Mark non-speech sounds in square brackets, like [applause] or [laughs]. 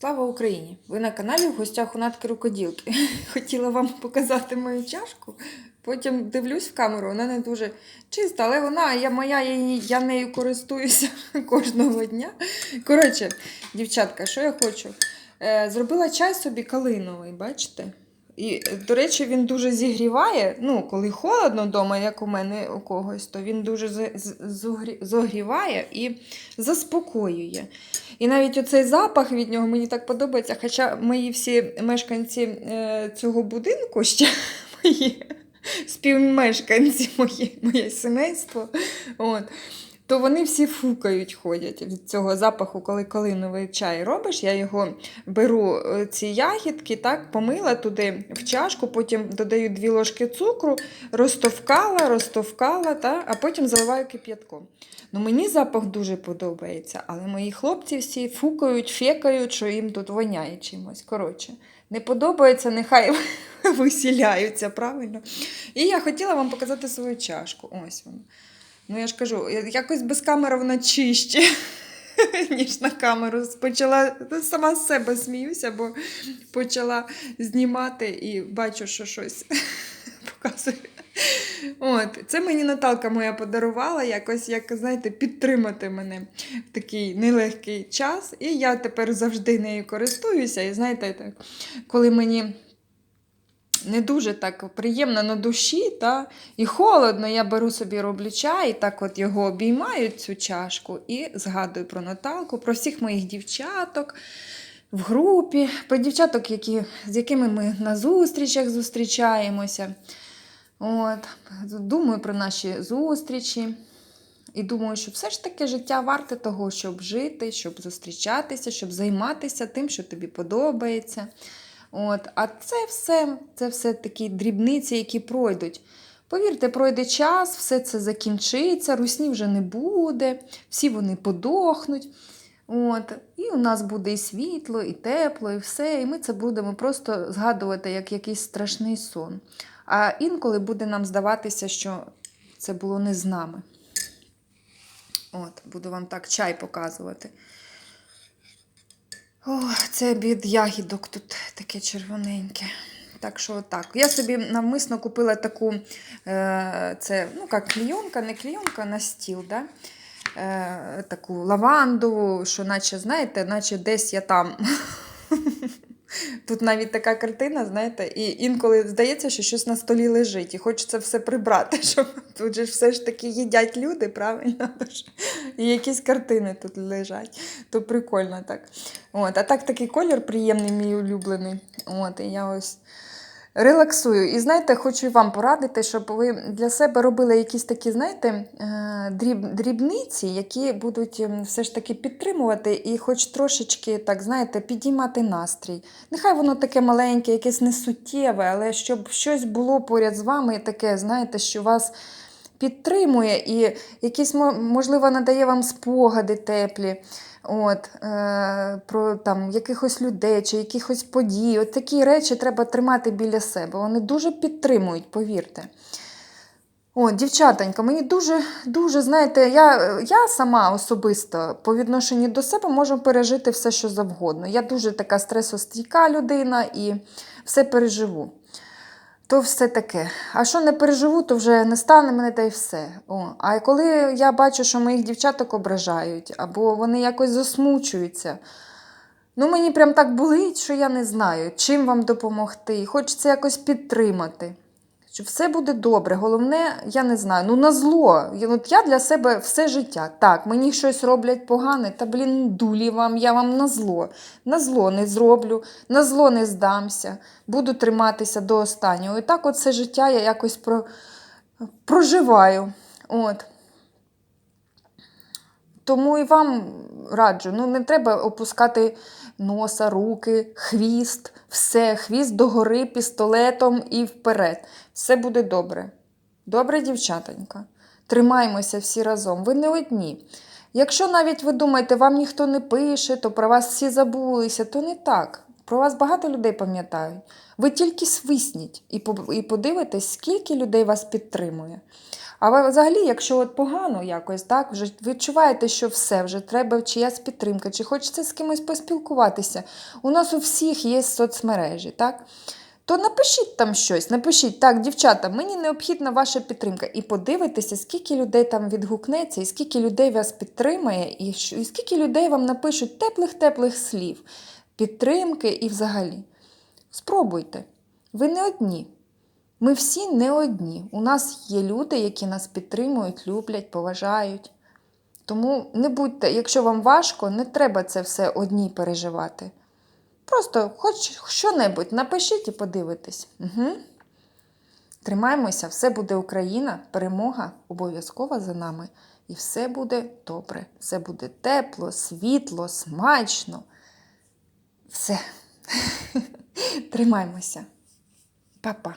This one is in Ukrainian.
Слава Україні! Ви на каналі в гостях у Натки Рукоділки. [laughs] Хотіла вам показати мою чашку. Потім дивлюсь в камеру, вона не дуже чиста, але вона я моя, я, я нею користуюся [laughs] кожного дня. Коротше, дівчатка, що я хочу? Е, зробила чай собі калиновий, бачите? І, до речі, він дуже зігріває. Ну, коли холодно вдома, як у мене у когось, то він дуже зогріває і заспокоює. І навіть оцей запах від нього мені так подобається. Хоча мої всі мешканці е, цього будинку ще [laughs] мої співмешканці, мої, моє сімейство, от, то вони всі фукають, ходять від цього запаху, коли калиновий чай робиш. Я його беру е, ці ягідки, так, помила туди в чашку, потім додаю дві ложки цукру, розтовкала, розтовкала, та, а потім заливаю кип'ятком. Ну, мені запах дуже подобається, але мої хлопці всі фукають, фекають, що їм тут воняє чимось. Коротше, не подобається, нехай [laughs] висіляються, правильно? І я хотіла вам показати свою чашку. Ось вона. Ну, я ж кажу, якось без камери вона чище, [laughs] ніж на камеру. Почала ну, сама з себе сміюся, бо почала знімати і бачу, що щось [laughs] показує. От, це мені Наталка моя подарувала, якось, як знаєте, підтримати мене в такий нелегкий час. І я тепер завжди нею користуюся. І знаєте, так, коли мені не дуже так приємно на душі, та, і холодно, я беру собі роблю чай, і так от його обіймаю, цю чашку, і згадую про Наталку, про всіх моїх дівчаток в групі, про дівчаток, які, з якими ми на зустрічах зустрічаємося. От, думаю про наші зустрічі. І думаю, що все ж таки життя варте того, щоб жити, щоб зустрічатися, щоб займатися тим, що тобі подобається. От, а це все, це все такі дрібниці, які пройдуть. Повірте, пройде час, все це закінчиться, русні вже не буде, всі вони подохнуть. От, і у нас буде і світло, і тепло, і все. І ми це будемо просто згадувати як якийсь страшний сон. А інколи буде нам здаватися, що це було не з нами. От, буду вам так чай показувати. О, це від ягідок тут таке червоненьке. Так що так. Я собі навмисно купила таку, е, це, ну як клійонка, не клійонка на стіл, да? е, таку лавандову, що наче, знаєте, наче десь я там. [laughs] Тут навіть така картина, знаєте, і інколи здається, що щось на столі лежить, і хочеться все прибрати, [laughs] щоб тут же все ж таки їдять люди, правильно? [laughs] І якісь картини тут лежать. То прикольно так. От, а так такий колір приємний, мій улюблений. От, і я ось релаксую. І знаєте, хочу вам порадити, щоб ви для себе робили якісь такі, знаєте, е, дріб, дрібниці, які будуть ем, все ж таки підтримувати і хоч трошечки, так, знаєте, підіймати настрій. Нехай воно таке маленьке, якесь несуттєве, але щоб щось було поряд з вами, таке, знаєте, що вас підтримує і якісь, можливо, надає вам спогади теплі. От, е, про там, якихось людей чи якихось подій. От такі речі треба тримати біля себе. Вони дуже підтримують, повірте. О, дівчатонька, мені дуже, дуже, знаєте, я, я сама особисто по відношенню до себе можу пережити все, що завгодно. Я дуже така стресостійка людина і все переживу. То все таке. А що не переживу, то вже не стане мене та й все. О. А коли я бачу, що моїх дівчаток ображають, або вони якось засмучуються, ну мені прям так болить, що я не знаю, чим вам допомогти. Хочеться якось підтримати. Що все буде добре. Головне, я не знаю, ну на зло. От я для себе все життя. Так, мені щось роблять погане, та блін, дулі вам, я вам на зло. На зло не зроблю, на зло не здамся, буду триматися до останнього. І так от все життя я якось про... проживаю. От. Тому і вам раджу, ну не треба опускати носа, руки, хвіст, все, хвіст догори пістолетом і вперед. Все буде добре. Добре, дівчатонька. Тримаймося всі разом. Ви не одні. Якщо навіть ви думаєте, вам ніхто не пише, то про вас всі забулися, то не так. Про вас багато людей пам'ятають. Ви тільки свисніть і подивитесь, скільки людей вас підтримує. А ви взагалі, якщо от погано якось, так, вже відчуваєте, що все, вже треба чиясь підтримка, чи хочеться з кимось поспілкуватися. У нас у всіх є соцмережі, так? То напишіть там щось, напишіть, так, дівчата, мені необхідна ваша підтримка. І подивитеся, скільки людей там відгукнеться, і скільки людей вас підтримає, і скільки людей вам напишуть теплих-теплих слів, підтримки і взагалі. Спробуйте. Ви не одні. Ми всі не одні. У нас є люди, які нас підтримують, люблять, поважають. Тому не будьте, якщо вам важко, не треба це все одній переживати. Просто хоч що-небудь напишіть і подивитесь. Угу. Тримаймося, все буде Україна, перемога обов'язково за нами. І все буде добре. Все буде тепло, світло, смачно. Все. [laughs] Тримаймося. Па-па.